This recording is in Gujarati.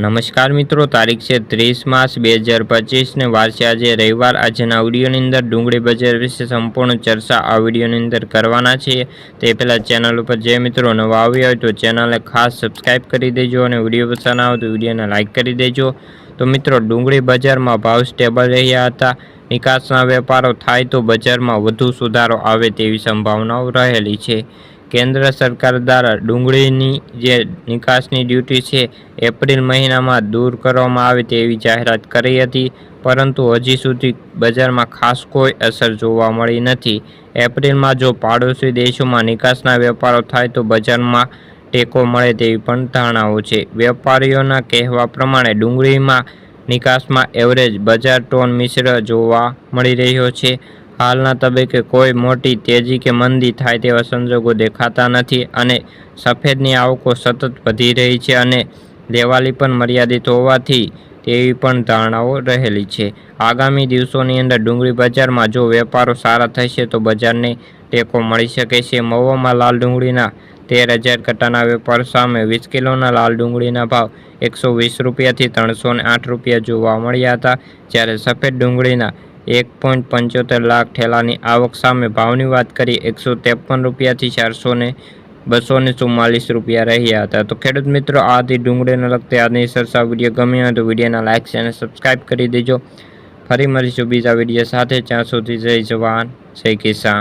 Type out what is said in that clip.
નમસ્કાર મિત્રો, તારીખ છે ત્રીસ માર્ચ બે હજાર પચીસને વાર છે આજે રવિવાર. આજના વિડીયોની અંદર ડુંગળી બજાર વિશે સંપૂર્ણ ચર્ચા આ વિડીયોની અંદર કરવાના છીએ તે પહેલાં ચેનલ ઉપર જે મિત્રો નવા આવ્યા હોય તો ચેનલને ખાસ સબસ્ક્રાઈબ કરી દેજો અને વીડિયો પસંદ આવે તો વિડીયોને લાઇક કરી દેજો. તો મિત્રો, ડુંગળી બજારમાં ભાવ સ્ટેબલ રહ્યા હતા. નિકાસના વેપારો થાય તો બજારમાં વધુ સુધારો આવે તેવી સંભાવનાઓ રહેલી છે. કેન્દ્ર સરકાર દ્વારા ડુંગળીની જે નિકાસની ડ્યુટી છે, એપ્રિલ મહિનામાં દૂર કરવામાં આવે તેવી જાહેરાત કરી હતી, પરંતુ હજી સુધી બજારમાં ખાસ કોઈ અસર જોવા મળી નથી. એપ્રિલમાં જો પાડોશી દેશોમાં નિકાસના વેપારો થાય તો બજારમાં ટેકો મળે તેવી પણ ધારણાઓ છે. વેપારીઓના કહેવા પ્રમાણે, ડુંગળીમાં નિકાસમાં એવરેજ બજાર ટોન મિશ્ર જોવા મળી રહ્યો છે. હાલના તબક્કે કોઈ મોટી તેજી કે મંદી થાય તેવા સંજોગો દેખાતા નથી અને સફેદની આવકો સતત વધી રહી છે અને દેવાલી પણ મર્યાદિત હોવાથી તેવી પણ ધારણાઓ રહેલી છે. આગામી દિવસોની અંદર ડુંગળી બજારમાં જો વેપારો સારા થશે તો બજારને ટેકો મળી શકે છે. મહુવામાં લાલ ડુંગળીના તેર હજાર કટાના વેપાર સામે વીસ કિલોના લાલ ડુંગળીના ભાવ એકસો વીસ રૂપિયાથી ત્રણસો આઠ રૂપિયા જોવા મળ્યા હતા. જ્યારે સફેદ ડુંગળીના એક પોઈન્ટ પંચોતેર લાખ ઠેલાની આવક સામે ભાવની વાત કરી. એકસો ત્રેપન રૂપિયાથી ચારસો ને બસો ને ચુમ્માલીસ રૂપિયા રહ્યા હતા. તો ખેડૂત મિત્રો આથી ડુંગળીને લગતી આજની સરસા વીડિયો. ગમ્યો હોય તો વિડીયોના લાઇક અને સબસ્ક્રાઈબ કરી દેજો. ફરી મળીશું બીજા વીડિયો સાથે. જ્યાં સુધી જય જવાન, જય કિસાન.